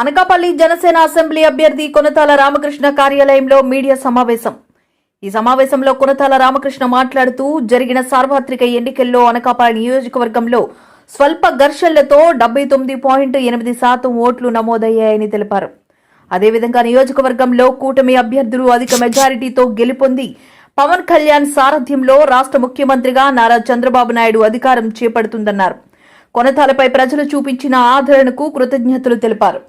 Anakapalli Janasena assembly అభ్యర్థి కొనతాల రామకృష్ణ కార్యాలయంలో media సమావేశం. ఈ సమావేశంలో కొనతాల రామకృష్ణ మాట్లాడుతూ జరిగిన సార్వత్రిక ఎన్నికల్లో అనకాపల్లి నియోజకవర్గంలో స్వల్ప ఘర్షణలతో డెబ్బై తొమ్మిది పాయింట్ ఎనిమిది శాతం ఓట్లు నమోదయ్యాయని తెలిపారు. అదేవిధంగా నియోజకవర్గంలో కూటమి అభ్యర్థులు అధిక మెజారిటీతో గెలుపొంది పవన్ కళ్యాణ్ సారథ్యంలో రాష్ట్ర ముఖ్యమంత్రిగా నారా చంద్రబాబు నాయుడు అధికారం చేపడుతుందన్నారు. కొనతాలపై ప్రజలు చూపించిన ఆదరణకు కృతజ్ఞతలు తెలిపారు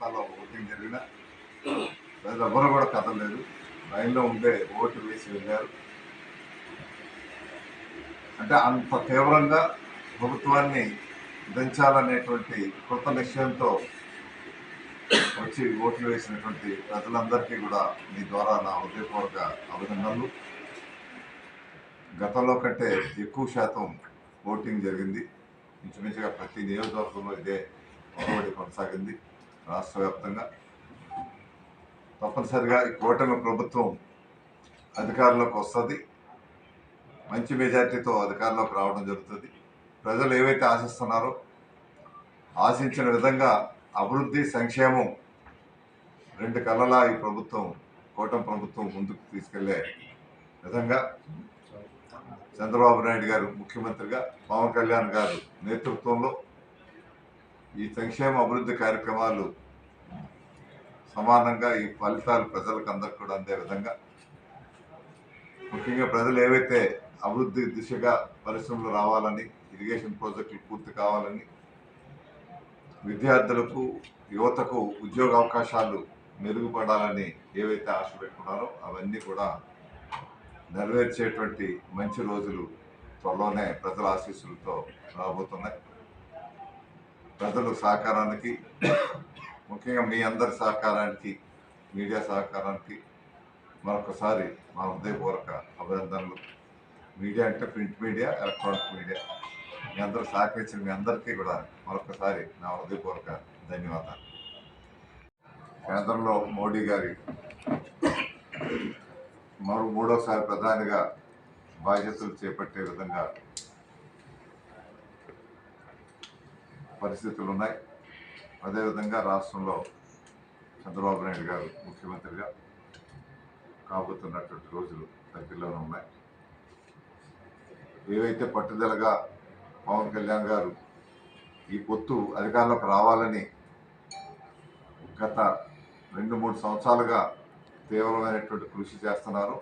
చాలా ఓటింగ్ జరిగిన ప్రజలు ఎవరు కూడా కదలలేదు లైన్లో ఉండే ఓటు వేసి వెళ్ళారు. అంటే అంత తీవ్రంగా ప్రభుత్వాన్ని దించాలనేటువంటి కృత నిశ్చయంతో వచ్చి ఓట్లు వేసినటువంటి ప్రజలందరికీ కూడా మీ ద్వారా నా హృదయపూర్వక అభినందనలు. గతంలో కంటే ఎక్కువ శాతం ఓటింగ్ జరిగింది. ఇంచుమించుగా ప్రతి నియోజకవర్గంలో ఇదే ఒరవడి కొనసాగింది రాష్ట్ర వ్యాప్తంగా. తప్పనిసరిగా ఈ కూటమి ప్రభుత్వం అధికారంలోకి వస్తుంది. మంచి మెజార్టీతో అధికారంలోకి రావడం జరుగుతుంది. ప్రజలు ఏవైతే ఆశిస్తున్నారో ఆశించిన విధంగా అభివృద్ధి సంక్షేమం రెండు కళ్ళలా ఈ ప్రభుత్వం కూటమి ప్రభుత్వం ముందుకు తీసుకెళ్ళే విధంగా చంద్రబాబు నాయుడు గారు ముఖ్యమంత్రిగా పవన్ కళ్యాణ్ గారు నేతృత్వంలో ఈ సంక్షేమ అభివృద్ధి కార్యక్రమాలు సమానంగా ఈ ఫలితాలు ప్రజలకు అందరికి కూడా అందే విధంగా. ముఖ్యంగా ప్రజలు ఏవైతే అభివృద్ధి దిశగా పరిశ్రమలు రావాలని ఇరిగేషన్ ప్రాజెక్టులు పూర్తి కావాలని విద్యార్థులకు యువతకు ఉద్యోగ అవకాశాలు మెరుగుపడాలని ఏవైతే ఆశ పెట్టుకున్నారో అవన్నీ కూడా నెరవేర్చేటువంటి మంచి రోజులు త్వరలోనే ప్రజల ఆశీస్సులతో రాబోతున్నాయి. ప్రజలు సహకారానికి ముఖ్యంగా మీ అందరి సహకారానికి మీడియా సహకారానికి మరొకసారి మా హృదయపూర్వక అభినందనలు. మీడియా అంటే ప్రింట్ మీడియా ఎలక్ట్రానిక్ మీడియా. మీ అందరూ సహకరించిన మీ అందరికీ కూడా మరొకసారి నా హృదయపూర్వక ధన్యవాదాలు. కేంద్రంలో మోడీ గారి మరో మూడోసారి ప్రధానిగా బాధ్యతలు చేపట్టే విధంగా పరిస్థితులు ఉన్నాయి. అదేవిధంగా రాష్ట్రంలో చంద్రబాబు నాయుడు గారు ముఖ్యమంత్రిగా కాబోతున్నటువంటి రోజులు దగ్గరలోనే ఉన్నాయి. ఏవైతే పట్టుదలగా పవన్ కళ్యాణ్ గారు ఈ పొత్తు అధికారంలోకి రావాలని గత రెండు మూడు సంవత్సరాలుగా తీవ్రమైనటువంటి కృషి చేస్తున్నారు.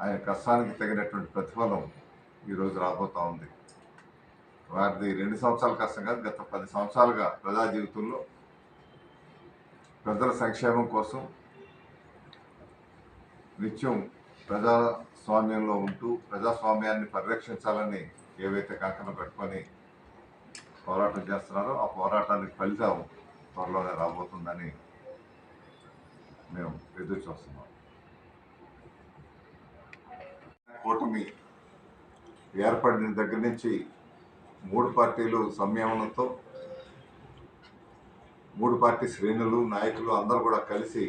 ఆయన కష్టానికి తగినటువంటి ప్రతిఫలం ఈరోజు రాబోతూ ఉంది. వారిది రెండు సంవత్సరాల కష్టం కాదు గత పది సంవత్సరాలుగా ప్రజా జీవితంలో ప్రజల సంక్షేమం కోసం నిత్యం ప్రజాస్వామ్యంలో ఉంటూ ప్రజాస్వామ్యాన్ని పరిరక్షించాలని ఏవైతే కంకణం పెట్టుకొని పోరాటం చేస్తున్నారో ఆ పోరాటానికి ఫలితం త్వరలోనే రాబోతుందని మేము ఎదురు చూస్తున్నాం. కూటమి ఏర్పడిన దగ్గర నుంచి మూడు పార్టీలు సంయమనంతో మూడు పార్టీ శ్రేణులు నాయకులు అందరూ కూడా కలిసి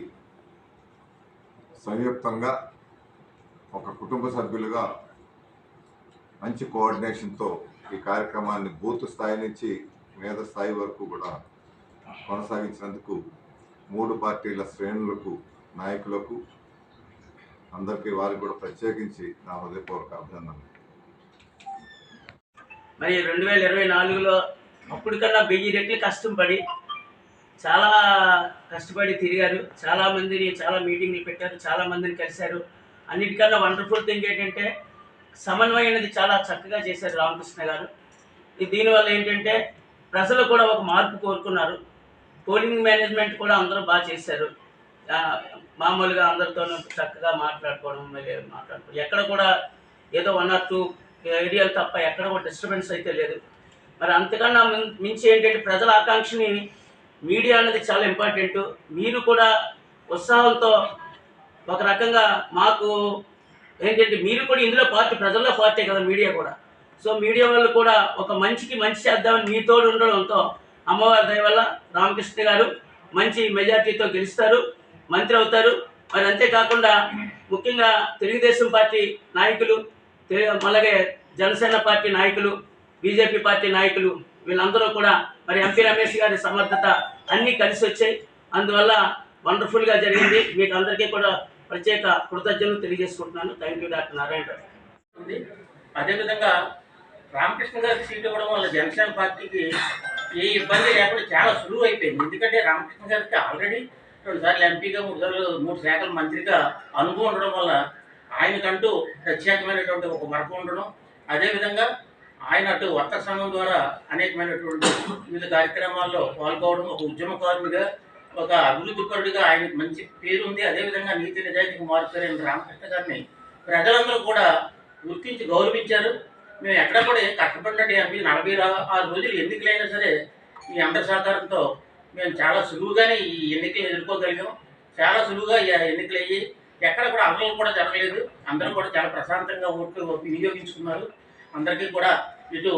సంయుక్తంగా ఒక కుటుంబ సభ్యులుగా మంచి కోఆర్డినేషన్తో ఈ కార్యక్రమాన్ని బూత్ స్థాయి నుంచి మేధ స్థాయి వరకు కూడా కొనసాగించినందుకు మూడు పార్టీల శ్రేణులకు నాయకులకు అందరికీ వారికి కూడా ప్రత్యేకించి నా హృదయపూర్వక అభినందనలు. మరి రెండు వేల ఇరవై నాలుగులో అప్పటికన్నా వెయ్యి రెట్లు కష్టం పడి చాలా కష్టపడి తిరిగారు. చాలామందిని చాలా మీటింగ్లు పెట్టారు చాలామందిని కలిశారు. అన్నిటికన్నా వండర్ఫుల్ థింగ్ ఏంటంటే సమన్వయం అనేది చాలా చక్కగా చేశారు రామకృష్ణ గారు. దీనివల్ల ఏంటంటే ప్రజలు కూడా ఒక మార్పు కోరుకున్నారు. పోలింగ్ మేనేజ్మెంట్ కూడా అందరూ బాగా చేశారు. మామూలుగా అందరితో చక్కగా మాట్లాడుకోవడం మళ్ళీ మాట్లాడుకోవడం ఎక్కడ కూడా ఏదో వన్ ఆర్ టూ ఐడియాలు తప్ప ఎక్కడ కూడా డిస్టర్బెన్స్ అయితే లేదు. మరి అంతకన్నా మించి ఏంటంటే ప్రజల ఆకాంక్షని మీడియా అనేది చాలా ఇంపార్టెంట్ మీరు కూడా ఉత్సాహంతో ఒక రకంగా మాకు ఏంటంటే మీరు కూడా ఇందులో పార్టీ ప్రజల్లో పార్టీ కదా మీడియా కూడా. సో మీడియా వాళ్ళు కూడా ఒక మంచికి మంచి చేద్దామని మీ తోడు ఉండడంతో అమ్మవారి దయ వల్ల రామకృష్ణ గారు మంచి మెజార్టీతో గెలుస్తారు మంత్రి అవుతారు. మరి అంతేకాకుండా ముఖ్యంగా తెలుగుదేశం పార్టీ నాయకులు అలాగే జనసేన పార్టీ నాయకులు బీజేపీ పార్టీ నాయకులు వీళ్ళందరూ కూడా మరి ఎంపీ రమేష్ గారి సమర్థత అన్నీ కలిసి వచ్చాయి. అందువల్ల వండర్ఫుల్గా జరిగింది. మీకు అందరికీ కూడా ప్రత్యేక కృతజ్ఞతలు తెలియజేసుకుంటున్నాను. థ్యాంక్ యూ డాక్టర్ నారాయణ అదేవిధంగా రామకృష్ణ గారికి సీట్ ఇవ్వడం వల్ల జనసేన పార్టీకి ఏ ఇబ్బంది లేకుండా చాలా సులువు అయిపోయింది. ఎందుకంటే రామకృష్ణ గారికి ఆల్రెడీ రెండు సార్లు ఎంపీగా మూడు సార్లు మూడు శాఖల మంత్రిగా అనుభవం ఉండడం వల్ల ఆయనకంటూ ప్రత్యేకమైనటువంటి ఒక వర్గం ఉండడం అదేవిధంగా ఆయన అటు వర్తక సంఘం ద్వారా అనేకమైనటువంటి వివిధ కార్యక్రమాల్లో పాల్గొవడం ఒక ఉద్యమకారుడిగా ఒక అభివృద్ధి పరుడిగా ఆయనకు మంచి పేరు ఉంది. అదేవిధంగా నీతి నిజాయితీకి మారుతారని రామకృష్ణ గారిని ప్రజలందరూ కూడా గుర్తించి గౌరవించారు. మేము ఎక్కడ కూడా కష్టపడినట్టు ఎంపీ నలభై ఆరు రోజులు ఎన్నికలైనా సరే ఈ అందరి సహకారంతో మేము చాలా సులువుగానే ఈ ఎన్నికలు ఎదుర్కోగలిగాం. చాలా సులువుగా ఈ ఎన్నికలు అయ్యి ఎక్కడ కూడా అమలు కూడా జరగలేదు. అందరూ కూడా చాలా ప్రశాంతంగా ఓట్లు వినియోగించుకున్నారు. అందరికీ కూడా ఇటు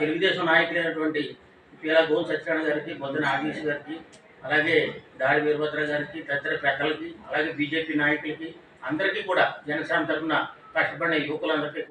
తెలుగుదేశం నాయకులైనటువంటి పీలా గోల్ సత్యనారాయణ గారికి బొద్దన ఆగేష్ గారికి అలాగే దాడి వీరభద్ర గారికి తదితర పెద్దలకి అలాగే బీజేపీ నాయకులకి అందరికీ కూడా జనసేన తరఫున కష్టపడిన యువకులందరికీ